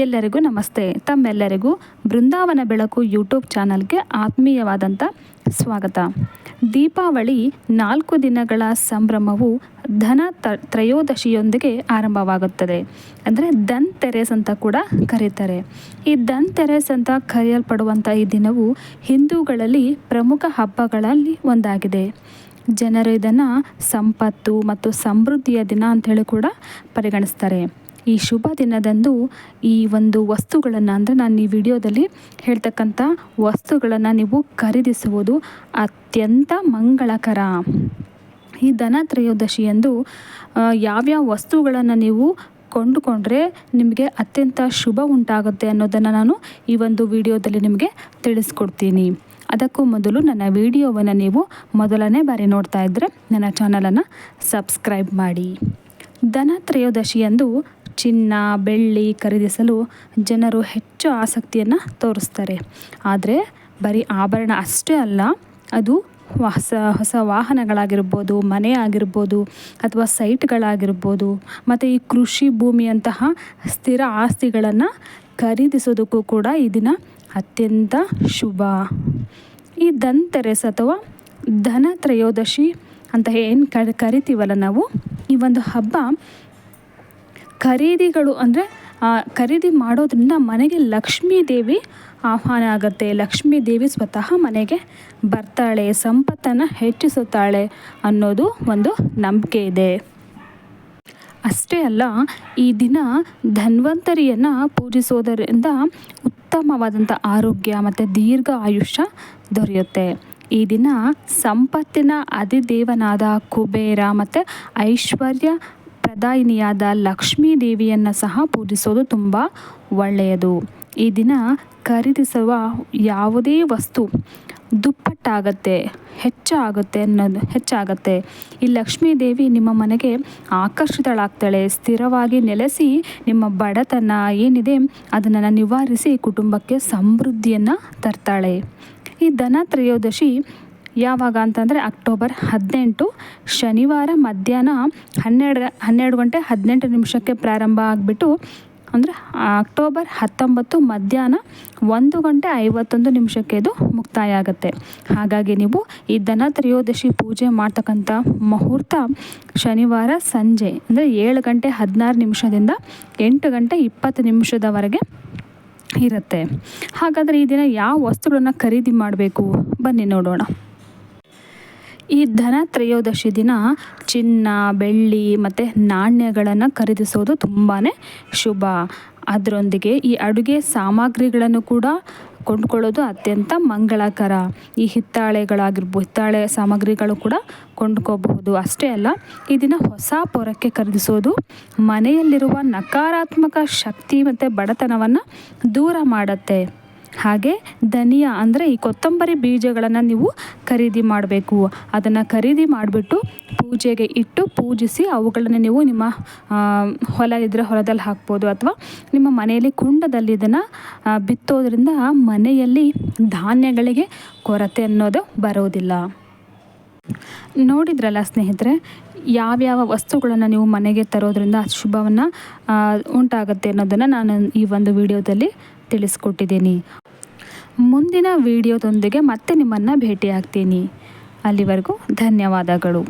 ಎಲ್ಲರಿಗೂ ನಮಸ್ತೆ. ತಮ್ಮೆಲ್ಲರಿಗೂ ಬೃಂದಾವನ ಬೆಳಕು ಯೂಟ್ಯೂಬ್ ಚಾನಲ್ಗೆ ಆತ್ಮೀಯವಾದಂಥ ಸ್ವಾಗತ. ದೀಪಾವಳಿ ನಾಲ್ಕು ದಿನಗಳ ಸಂಭ್ರಮವು ಧನ ತ್ರಯೋದಶಿಯೊಂದಿಗೆ ಆರಂಭವಾಗುತ್ತದೆ. ಅಂದರೆ ಧನ್ ತೆರೆಸ್ ಅಂತ ಕೂಡ ಕರೀತಾರೆ. ಈ ಧನ್ ತೆರೆಸ್ ಅಂತ ಕರೆಯಲ್ಪಡುವಂಥ ಈ ದಿನವು ಹಿಂದೂಗಳಲ್ಲಿ ಪ್ರಮುಖ ಹಬ್ಬಗಳಲ್ಲಿ ಒಂದಾಗಿದೆ. ಜನರು ಇದನ್ನು ಸಂಪತ್ತು ಮತ್ತು ಸಮೃದ್ಧಿಯ ದಿನ ಅಂಥೇಳಿ ಕೂಡ ಪರಿಗಣಿಸ್ತಾರೆ. ಈ ಶುಭ ದಿನದಂದು ಈ ಒಂದು ವಸ್ತುಗಳನ್ನು ಅಂದರೆ ನಾನು ಈ ವಿಡಿಯೋದಲ್ಲಿ ಹೇಳ್ತಕ್ಕಂಥ ವಸ್ತುಗಳನ್ನು ನೀವು ಖರೀದಿಸುವುದು ಅತ್ಯಂತ ಮಂಗಳಕರ. ಈ ಧನ ತ್ರಯೋದಶಿಯಂದು ಯಾವ್ಯಾವ ವಸ್ತುಗಳನ್ನು ನೀವು ಕೊಂಡುಕೊಂಡ್ರೆ ನಿಮಗೆ ಅತ್ಯಂತ ಶುಭ ಉಂಟಾಗುತ್ತೆ ಅನ್ನೋದನ್ನು ನಾನು ಈ ಒಂದು ವಿಡಿಯೋದಲ್ಲಿ ನಿಮಗೆ ತಿಳಿಸ್ಕೊಡ್ತೀನಿ. ಅದಕ್ಕೂ ಮೊದಲು ನನ್ನ ವಿಡಿಯೋವನ್ನು ನೀವು ಮೊದಲನೇ ಬಾರಿ ನೋಡ್ತಾ ಇದ್ದರೆ ನನ್ನ ಚಾನಲನ್ನು ಸಬ್ಸ್ಕ್ರೈಬ್ ಮಾಡಿ. ಧನ ತ್ರಯೋದಶಿಯಂದು ಚಿನ್ನ, ಬೆಳ್ಳಿ ಖರೀದಿಸಲು ಜನರು ಹೆಚ್ಚು ಆಸಕ್ತಿಯನ್ನು ತೋರಿಸ್ತಾರೆ. ಆದರೆ ಬರೀ ಆಭರಣ ಅಷ್ಟೇ ಅಲ್ಲ, ಅದು ಹೊಸ ಹೊಸ ವಾಹನಗಳಾಗಿರ್ಬೋದು ಮನೆ ಆಗಿರ್ಬೋದು ಅಥವಾ ಸೈಟ್ಗಳಾಗಿರ್ಬೋದು, ಮತ್ತು ಈ ಕೃಷಿ ಭೂಮಿಯಂತಹ ಸ್ಥಿರ ಆಸ್ತಿಗಳನ್ನು ಖರೀದಿಸೋದಕ್ಕೂ ಕೂಡ ಈ ದಿನ ಅತ್ಯಂತ ಶುಭ. ಈ ಧನ್ತೆರೆಸ್ ಅಥವಾ ಧನ ತ್ರಯೋದಶಿ ಅಂತ ಏನು ಕರಿತೀವಲ್ಲ ನಾವು? ಈ ಒಂದು ಹಬ್ಬ ಖರೀದಿಗಳು ಅಂದರೆ ಖರೀದಿ ಮಾಡೋದ್ರಿಂದ ಮನೆಗೆ ಲಕ್ಷ್ಮೀ ದೇವಿ ಆಹ್ವಾನ ಆಗುತ್ತೆ. ಲಕ್ಷ್ಮೀ ದೇವಿ ಸ್ವತಃ ಮನೆಗೆ ಬರ್ತಾಳೆ, ಸಂಪತ್ತನ್ನು ಹೆಚ್ಚಿಸುತ್ತಾಳೆ ಅನ್ನೋದು ಒಂದು ನಂಬಿಕೆ ಇದೆ. ಅಷ್ಟೇ ಅಲ್ಲ, ಈ ದಿನ ಧನ್ವಂತರಿಯನ್ನು ಪೂಜಿಸೋದರಿಂದ ಉತ್ತಮವಾದಂಥ ಆರೋಗ್ಯ ಮತ್ತು ದೀರ್ಘ ಆಯುಷ್ಯ ದೊರೆಯುತ್ತೆ. ಈ ದಿನ ಸಂಪತ್ತಿನ ಅಧಿದೇವನಾದ ಕುಬೇರ ಮತ್ತು ಐಶ್ವರ್ಯ ಪ್ರದಾಯಿನಿಯಾದ ಲಕ್ಷ್ಮೀ ದೇವಿಯನ್ನು ಸಹ ಪೂಜಿಸೋದು ತುಂಬ ಒಳ್ಳೆಯದು. ಈ ದಿನ ಖರೀದಿಸುವ ಯಾವುದೇ ವಸ್ತು ದುಪ್ಪಟ್ಟಾಗತ್ತೆ, ಹೆಚ್ಚಾಗುತ್ತೆ ಅನ್ನೋದು, ಹೆಚ್ಚಾಗತ್ತೆ. ಈ ಲಕ್ಷ್ಮೀ ದೇವಿ ನಿಮ್ಮ ಮನೆಗೆ ಆಕರ್ಷಿತಳಾಗ್ತಾಳೆ, ಸ್ಥಿರವಾಗಿ ನೆಲೆಸಿ ನಿಮ್ಮ ಬಡತನ ಏನಿದೆ ಅದನ್ನು ನಿವಾರಿಸಿ ಕುಟುಂಬಕ್ಕೆ ಸಮೃದ್ಧಿಯನ್ನು ತರ್ತಾಳೆ. ಈ ಧನ ತ್ರಯೋದಶಿ ಯಾವಾಗ ಅಂತಂದರೆ ಅಕ್ಟೋಬರ್ ಹದಿನೆಂಟು ಶನಿವಾರ ಮಧ್ಯಾಹ್ನ ಹನ್ನೆರಡು ಹನ್ನೆರಡು ಗಂಟೆ ಹದಿನೆಂಟು ನಿಮಿಷಕ್ಕೆ ಪ್ರಾರಂಭ ಆಗಿಬಿಟ್ಟು ಅಂದರೆ ಅಕ್ಟೋಬರ್ ಹತ್ತೊಂಬತ್ತು ಮಧ್ಯಾಹ್ನ ಒಂದು ಗಂಟೆ ಐವತ್ತೊಂದು ನಿಮಿಷಕ್ಕೆ ಇದು ಮುಕ್ತಾಯ ಆಗುತ್ತೆ ಹಾಗಾಗಿ ನೀವು ಈ ದನ ತ್ರಯೋದಶಿ ಪೂಜೆ ಮಾಡ್ತಕ್ಕಂಥ ಮುಹೂರ್ತ ಶನಿವಾರ ಸಂಜೆ ಅಂದರೆ ಏಳು ಗಂಟೆ ಹದಿನಾರು ನಿಮಿಷದಿಂದ ಎಂಟು ಗಂಟೆ ಇಪ್ಪತ್ತು ನಿಮಿಷದವರೆಗೆ ಇರುತ್ತೆ. ಹಾಗಾದರೆ ಈ ದಿನ ಯಾವ ವಸ್ತುಗಳನ್ನು ಖರೀದಿ ಮಾಡಬೇಕು? ಬನ್ನಿ ನೋಡೋಣ. ಈ ಧನ ತ್ರಯೋದಶಿ ದಿನ ಚಿನ್ನ, ಬೆಳ್ಳಿ ಮತ್ತು ನಾಣ್ಯಗಳನ್ನು ಖರೀದಿಸೋದು ತುಂಬಾ ಶುಭ. ಅದರೊಂದಿಗೆ ಈ ಅಡುಗೆ ಸಾಮಗ್ರಿಗಳನ್ನು ಕೂಡ ಕೊಂಡ್ಕೊಳ್ಳೋದು ಅತ್ಯಂತ ಮಂಗಳಕರ. ಈ ಹಿತ್ತಾಳೆಗಳಾಗಿರ್ಬೋದು ಹಿತ್ತಾಳೆ ಸಾಮಗ್ರಿಗಳು ಕೂಡ ಕೊಂಡ್ಕೋಬಹುದು. ಅಷ್ಟೇ ಅಲ್ಲ, ಈ ದಿನ ಹೊಸ ಪೊರಕ್ಕೆ ಖರೀದಿಸೋದು ಮನೆಯಲ್ಲಿರುವ ನಕಾರಾತ್ಮಕ ಶಕ್ತಿ ಮತ್ತು ಬಡತನವನ್ನು ದೂರ ಮಾಡುತ್ತೆ. ಹಾಗೆ ಧನಿಯಾ ಅಂದರೆ ಈ ಕೊತ್ತಂಬರಿ ಬೀಜಗಳನ್ನು ನೀವು ಖರೀದಿ ಮಾಡಬೇಕು. ಅದನ್ನು ಖರೀದಿ ಮಾಡಿಬಿಟ್ಟು ಪೂಜೆಗೆ ಇಟ್ಟು ಪೂಜಿಸಿ ಅವುಗಳನ್ನು ನೀವು ನಿಮ್ಮ ಹೊಲ ಇದ್ದರೆ ಹೊಲದಲ್ಲಿ ಹಾಕ್ಬೋದು ಅಥವಾ ನಿಮ್ಮ ಮನೆಯಲ್ಲಿ ಕುಂಡದಲ್ಲಿ ಇದನ್ನು ಬಿತ್ತೋದ್ರಿಂದ ಮನೆಯಲ್ಲಿ ಧಾನ್ಯಗಳಿಗೆ ಕೊರತೆ ಅನ್ನೋದು ಬರೋದಿಲ್ಲ. ನೋಡಿದ್ರಲ್ಲ ಸ್ನೇಹಿತರೆ, ಯಾವ್ಯಾವ ವಸ್ತುಗಳನ್ನು ನೀವು ಮನೆಗೆ ತರೋದ್ರಿಂದ ಶುಭವನ್ನು ಉಂಟಾಗುತ್ತೆ ಅನ್ನೋದನ್ನು ನಾನು ಈ ಒಂದು ವಿಡಿಯೋದಲ್ಲಿ ತಿಳಿಸ್ಕೊಟ್ಟಿದ್ದೀನಿ. ಮುಂದಿನ ವಿಡಿಯೋದೊಂದಿಗೆ ಮತ್ತೆ ನಿಮ್ಮನ್ನು ಭೇಟಿಯಾಗ್ತೀನಿ. ಅಲ್ಲಿವರೆಗೂ ಧನ್ಯವಾದಗಳು.